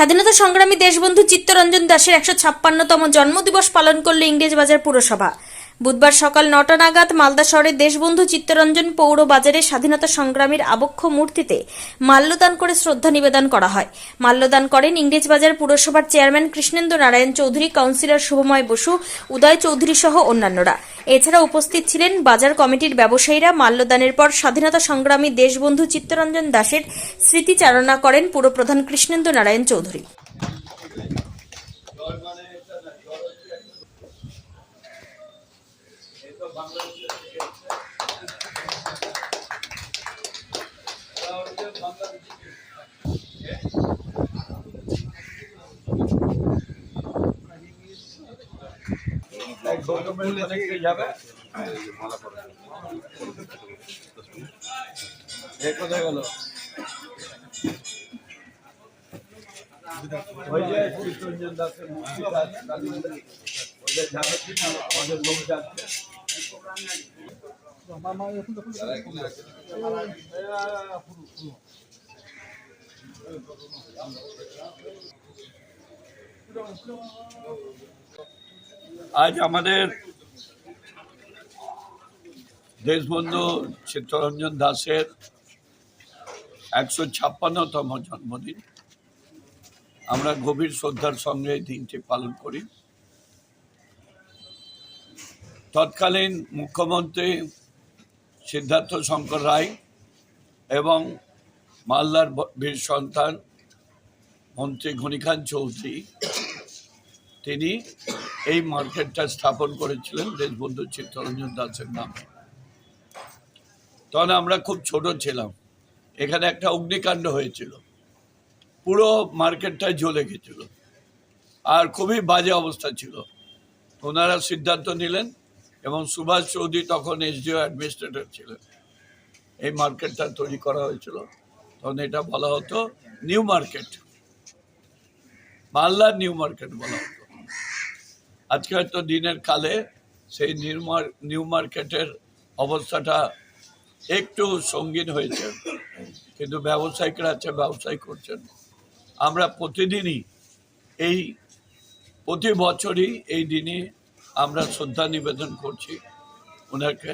স্বাধীনতা সংগ্রামী দেশবন্ধু চিত্তরঞ্জন দাসের একশো ছাপ্পান্নতম জন্মদিবস পালন করল ইংরেজবাজার পুরসভা। বুধবার সকাল নটা নাগাদ মালদা শহরের দেশবন্ধু চিত্তরঞ্জন পৌর বাজারে স্বাধীনতা সংগ্রামীর আবক্ষ মূর্তিতে মাল্যদান করে শ্রদ্ধা নিবেদন করা হয়। মাল্যদান করেন ইংরেজবাজার পুরসভার চেয়ারম্যান কৃষ্ণেন্দ্র নারায়ণ চৌধুরী, কাউন্সিলর শুভময় বসু, উদয় চৌধুরী সহ অন্যান্যরা। এছাড়া উপস্থিত ছিলেন বাজার কমিটির ব্যবসায়ীরা। মাল্যদানের পর স্বাধীনতা সংগ্রামী দেশবন্ধু চিত্তরঞ্জন দাসের স্মৃতিচারণা করেন পুরপ্রধান কৃষ্ণেন্দ্র নারায়ণ চৌধুরী। যাবে এ কোথায় গেল ওই যে চিত্তরঞ্জন দাসের মন্দির। যাবে লোক যাচ্ছে। আজ আমাদের দেশবন্ধু চিত্তরঞ্জন দাসের একশো ছাপ্পান্নতম জন্মদিন। আমরা গভীর শ্রদ্ধার সঙ্গে এই দিনটি পালন করি। তৎকালীন মুখ্যমন্ত্রী সিদ্ধার্থ শঙ্কর রায় এবং মালদার বীর সন্তান মন্ত্রী ঘনিখান চৌধুরী, তিনি এই মার্কেটটা স্থাপন করেছিলেন দেশবন্ধু চিত্তরঞ্জন দাসের নামে। তখন আমরা খুব ছোট ছিলাম, এখানে একটা অগ্নিকাণ্ড হয়েছিল, পুরো মার্কেটটা জ্বলে গেছিল, আর খুবই বাজে অবস্থা ছিল। ওনারা সিদ্ধান্ত নিলেন এবং সুভাষ চৌধুরী তখন এসডিও অ্যাডমিনিস্ট্রেটর ছিলেন। এই মার্কেটটা তৈরি করা হয়েছিল। তখন এটা বলা হতো নিউ মার্কেট। মালদার নিউ মার্কেট বলা হতো। আজকে হয়তো দিনের কালে সেই নিউ মার- নিউ মার্কেটের অবস্থাটা একটু সঙ্গীন হয়েছে। কিন্তু ব্যবসায়িকরা আছে, ব্যবসায় করছেন। আমরা প্রতিদিনই এই, প্রতি বছরই এই দিনে আমরা শ্রদ্ধা নিবেদন করছি ওনাকে।